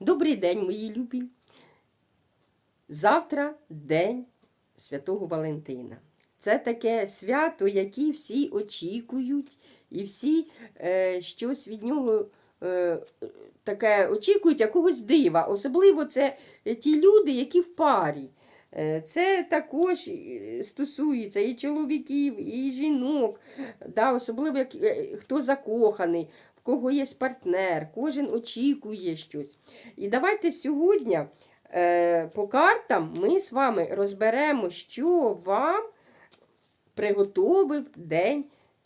Добрий день, мої любі. Завтра день Святого Валентина. Це таке свято, яке всі очікують, і всі е, щось від нього е, таке очікують, якогось дива. Особливо це ті люди, які в парі. Е, Це також е, стосується і чоловіків, і жінок, да, особливо як, е, хто закоханий, кого є партнер, кожен очікує щось. І давайте сьогодні е, по картам ми з вами розберемо, що вам приготовив День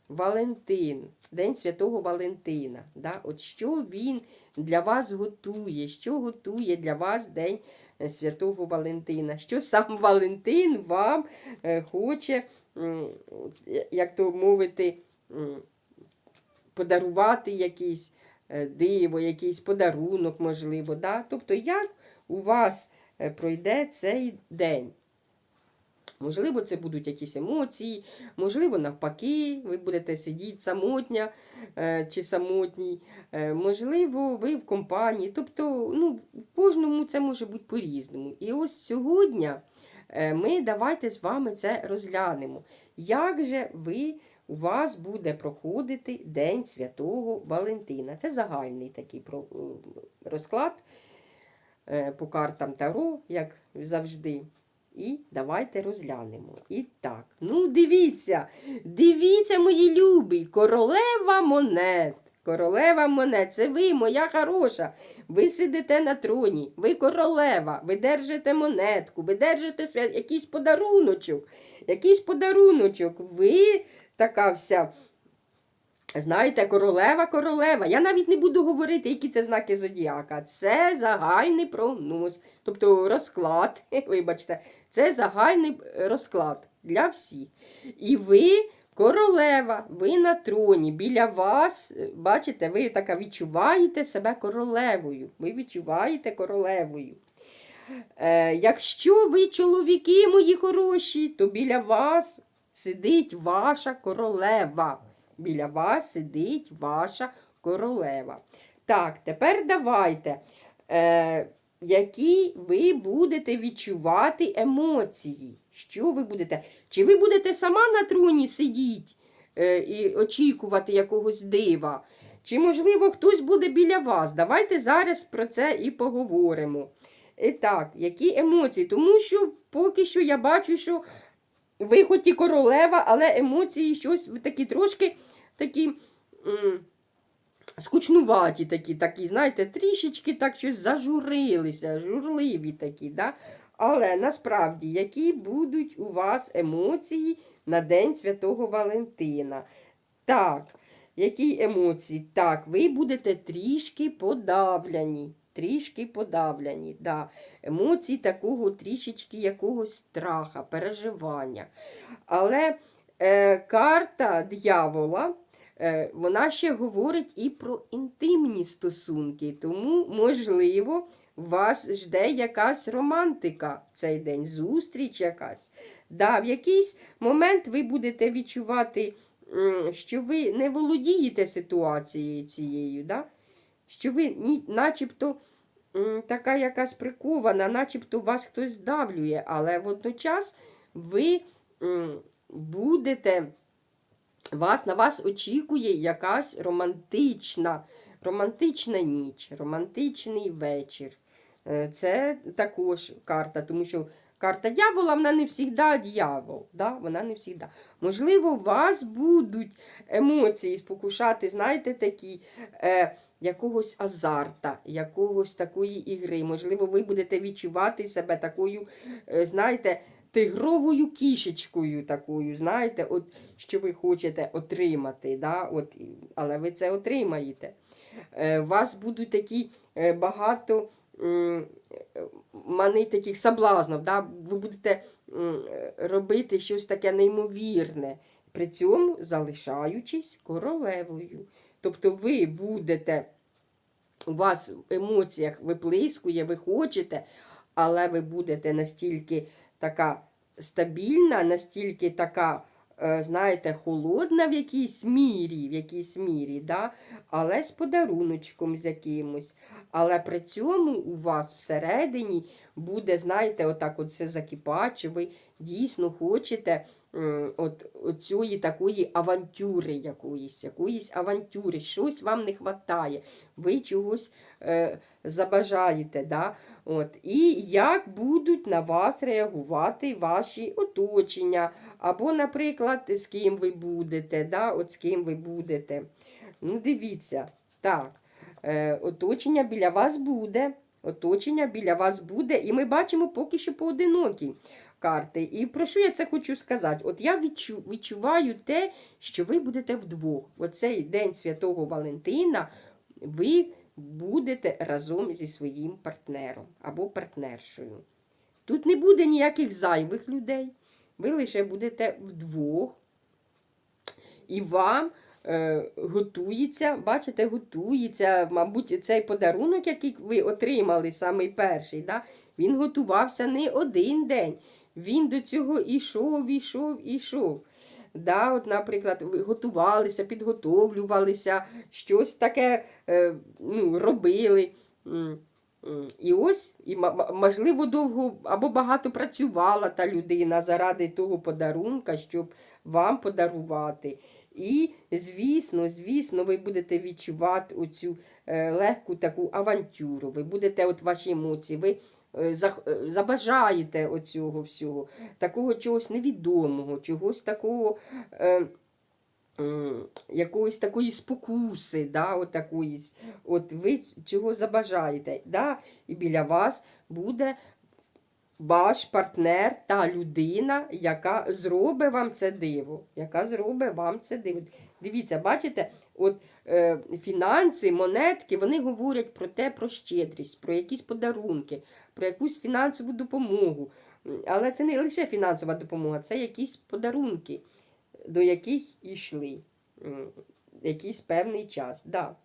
Валентин, День Святого Валентина. Да? От що він для вас готує, що готує для вас День е, Святого Валентина, що сам Валентин вам е, хоче, як то мовити, подарувати якийсь е, диво, якийсь подарунок, можливо. Да? Тобто, як у вас е, пройде цей день? Можливо, це будуть якісь емоції, можливо, навпаки, ви будете сидіти самотня е, чи самотній, можливо, ви в компанії. Тобто, ну, в кожному це може бути по-різному. І ось сьогодні ми давайте з вами це розглянемо. Як же ви, у вас буде проходити День Святого Валентина? Це загальний такий е, розклад е, по картам Таро, як завжди. І давайте розглянемо. І так, ну дивіться, дивіться, мої любі, королева монет. Королева монет, це ви, моя хороша. Ви сидите на троні, ви королева, ви держите монетку, ви держите свя- якийсь подаруночок, якийсь подаруночок. Ви така вся. Знаєте, королева, королева. Я навіть не буду говорити, які це знаки зодіака. Це загальний прогноз, тобто розклад. Вибачте, це загальний розклад для всіх. І ви королева, ви на троні. Біля вас, бачите, ви така відчуваєте себе королевою. Ви відчуваєте королевою. Е, якщо ви чоловіки мої хороші, то біля вас сидить ваша королева. Біля вас сидить ваша королева. Так, тепер давайте. Е, які ви будете відчувати емоції? Що ви будете? Чи ви будете сама на троні сидіти е, і очікувати якогось дива? Чи, можливо, хтось буде біля вас? Давайте зараз про це і поговоримо. І так, які емоції? Тому що поки що я бачу, що ви хоч і королева, але емоції щось такі трошки такі м, скучнуваті, такі, такі, знаєте, трішечки так щось зажурилися, журливі такі. Да? Але насправді, які будуть у вас емоції на День Святого Валентина? Так, які емоції? Так, ви будете трішки подавлені. Трішки подавлені, да. емоції такого трішечки якогось страха, переживання. Але е, карта дьявола, е, вона ще говорить і про інтимні стосунки. Тому, можливо, вас жде якась романтика в цей день, зустріч якась. Да, в якийсь момент ви будете відчувати, що ви не володієте ситуацією цією. Да? Що ви начебто така якась прикована, начебто вас хтось здавлює, але водночас ви будете, вас, на вас очікує якась романтична, романтична ніч, романтичний вечір. Е, Це також карта, тому що карта дьявола, вона не завжди дьявол. Да? Вона не завжди. Можливо, вас будуть емоції спокушати, знаєте, такі. Е, Якогось азарта, якогось такої ігри. Можливо, ви будете відчувати себе такою, е, знаєте, тигровою кішечкою такою, знаєте, от, що ви хочете отримати. Да? От, але ви це отримаєте. Е, У вас будуть такі е, багато мани таких соблазнів. Да? Ви будете робити щось таке неймовірне, при цьому залишаючись королевою. Тобто ви будете, у вас в емоціях виплискує, ви хочете, але ви будете настільки така стабільна, настільки така е, знаєте, холодна в якійсь мірі, в якійсь мірі, да? але з подаруночком з якимось. Але при цьому у вас всередині буде, знаєте, отак от все закипати, ви дійсно хочете от, оцієї такої авантюри якоїсь, якоїсь авантюри, щось вам не вистачає, ви чогось е, забажаєте. Да? От. І як будуть на вас реагувати ваші оточення, або, наприклад, з ким ви будете, да? от з ким ви будете. Ну, дивіться, так, е, оточення біля вас буде. Оточення біля вас буде, і ми бачимо поки що поодинокі карти. І про що я це хочу сказати? От я відчу, відчуваю те, що ви будете вдвох. Оцей День Святого Валентина ви будете разом зі своїм партнером або партнершою. Тут не буде ніяких зайвих людей. Ви лише будете вдвох. І вам е, готується, бачите, готується, мабуть, цей подарунок, який ви отримали, самий перший, да, він готувався не один день. Він до цього ішов, ішов, ішов. Да, от, наприклад, готувалися, підготовлювалися, щось таке е, ну, робили. І ось, і, можливо, довго або багато працювала та людина заради того подарунка, щоб вам подарувати. І, звісно, звісно, ви будете відчувати оцю е, легку таку авантюру. Ви будете от ваші емоції, ви забажаєте оцього всього, такого чогось невідомого, чогось такого. Е, Якоїсь такої спокуси, да, от, такої, от ви чого забажаєте. Да? І біля вас буде ваш партнер та людина, яка зробить вам це диво. Яка зробить вам це диво. Дивіться, бачите, от е, фінанси, монетки, вони говорять про те, про щедрість, про якісь подарунки, про якусь фінансову допомогу. Але це не лише фінансова допомога, це якісь подарунки, до яких йшли якийсь певний час. Да.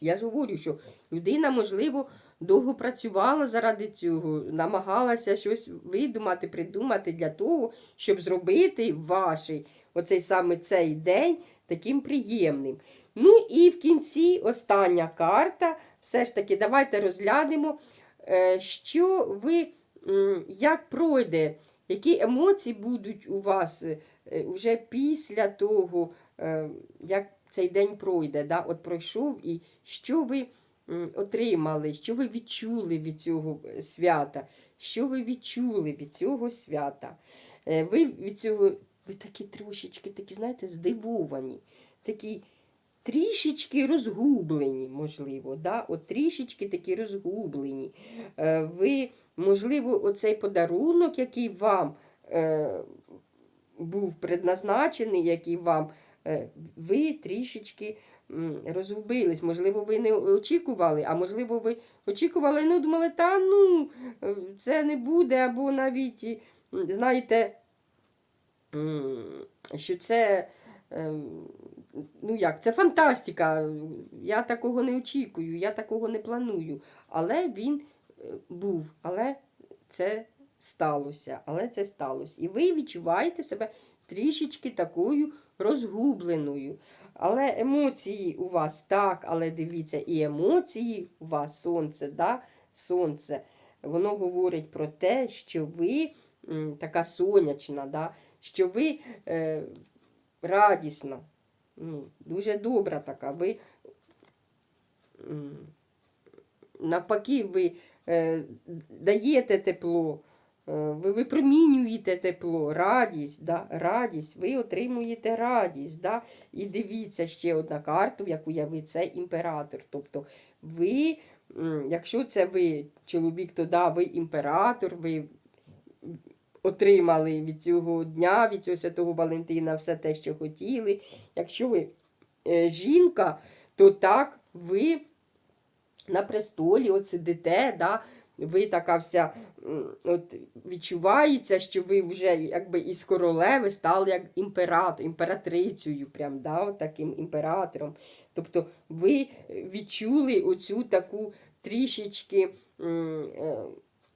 Я ж говорю, що людина, можливо, довго працювала заради цього, намагалася щось видумати, придумати для того, щоб зробити ваший оцей саме цей день таким приємним. Ну і в кінці остання карта. Все ж таки, давайте розглянемо, е, що ви, як пройде, які емоції будуть у вас е, вже після того, е, як цей день пройде, да? от пройшов, і що ви отримали, що ви відчули від цього е, свята, що ви відчули від цього свята. Е, Ви від цього, ви такі трошечки, такі, знаєте, здивовані, такі трішечки розгублені, можливо, да? от трішечки такі розгублені. Е, Ви, можливо, оцей подарунок, який вам був предназначений, який вам ви трішечки розгубились. Можливо, ви не очікували, а можливо, ви очікували, ну думали, та ну, е, це не буде, або навіть, знаєте, що це. ем, Ну як, це фантастика. Я такого не очікую, я такого не планую. Але він е, був, але це сталося. Але це сталося. І ви відчуваєте себе трішечки такою розгубленою. Але емоції у вас так, але дивіться, і емоції у вас сонце, да? сонце. Воно говорить про те, що ви така сонячна, да? що ви е, радісна, ну, дуже добра така. Ви навпаки, ви е, даєте тепло, ви випромінюєте тепло, радість, да? радість, ви отримуєте радість. Да? І дивіться ще одна карта, як уявить, це імператор. Тобто ви, якщо це ви, чоловік, то да, ви імператор, ви отримали від цього дня, від цього святого Валентина все те, що хотіли. Якщо ви е, жінка, то так ви на престолі от сидите, да, ви така вся от, відчувається, що ви вже якби із королеви стали як імператор, імператрицею, прям, да, от таким імператором. Тобто ви відчули оцю таку трішечки. е,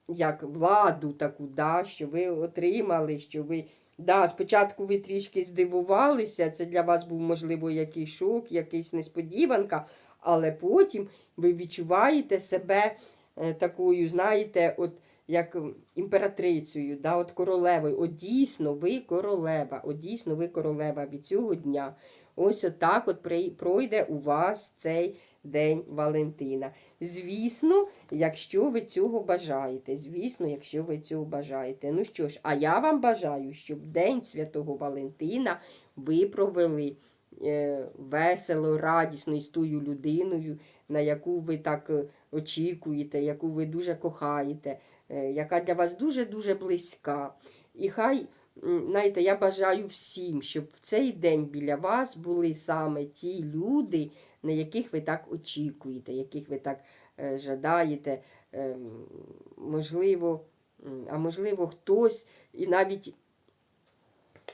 як владу таку, да, що ви отримали, що ви Да, спочатку ви трішки здивувалися, це для вас був, можливо, якийсь шок, якийсь несподіванка, але потім ви відчуваєте себе такою, знаєте, от як імператрицею, да, от королевою. От дійсно ви королева, от дійсно ви королева від цього дня. Ось отак от пройде у вас цей День Валентина. Звісно, якщо ви цього бажаєте. Звісно, якщо ви цього бажаєте. Ну що ж, а я вам бажаю, щоб День Святого Валентина ви провели е, весело, радісно і з тою людиною, на яку ви так е, очікуєте, яку ви дуже кохаєте, е, яка для вас дуже-дуже близька. І хай, знаєте, я бажаю всім, щоб в цей день біля вас були саме ті люди, на яких ви так очікуєте, яких ви так е, жадаєте. Ем, можливо, а можливо, хтось і навіть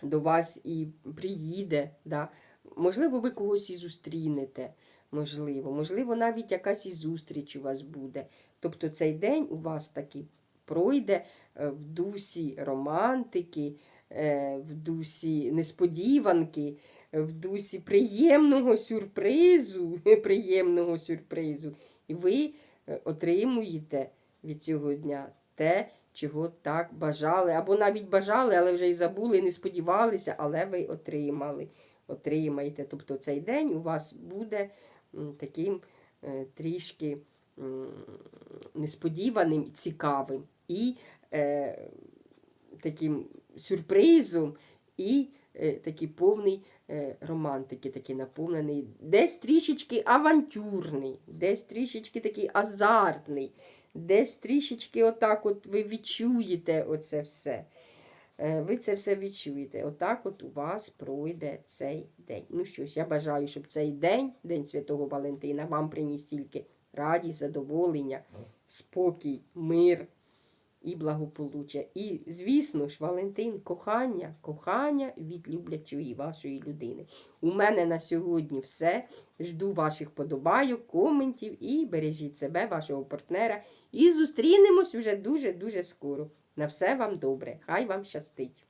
до вас і приїде. Да? Можливо, ви когось і зустрінете. Можливо, можливо, навіть якась і зустріч у вас буде. Тобто цей день у вас таки пройде е, в дусі романтики, е, в дусі несподіванки, е, в дусі приємного сюрпризу, приємного сюрпризу. І ви отримуєте від цього дня те, чого так бажали, або навіть бажали, але вже й забули, не сподівалися, але ви отримали. Отримаєте. Тобто цей день у вас буде таким е, трішки несподіваним і цікавим. І е, таким сюрпризом, і е, такий повний романтики, такий наповнений, десь трішечки авантюрний, десь трішечки такий азартний, десь трішечки отак от ви відчуєте оце все. Е, Ви це все відчуєте. Отак от у вас пройде цей день. Ну що ж, я бажаю, щоб цей день, День Святого Валентина, вам приніс тільки радість, задоволення, спокій, мир і благополуччя. І, звісно ж, Валентин, кохання, кохання від люблячої вашої людини. У мене на сьогодні все. Жду ваших подобайок, коментів і бережіть себе, вашого партнера. І зустрінемось вже дуже-дуже скоро. На все вам добре. Хай вам щастить!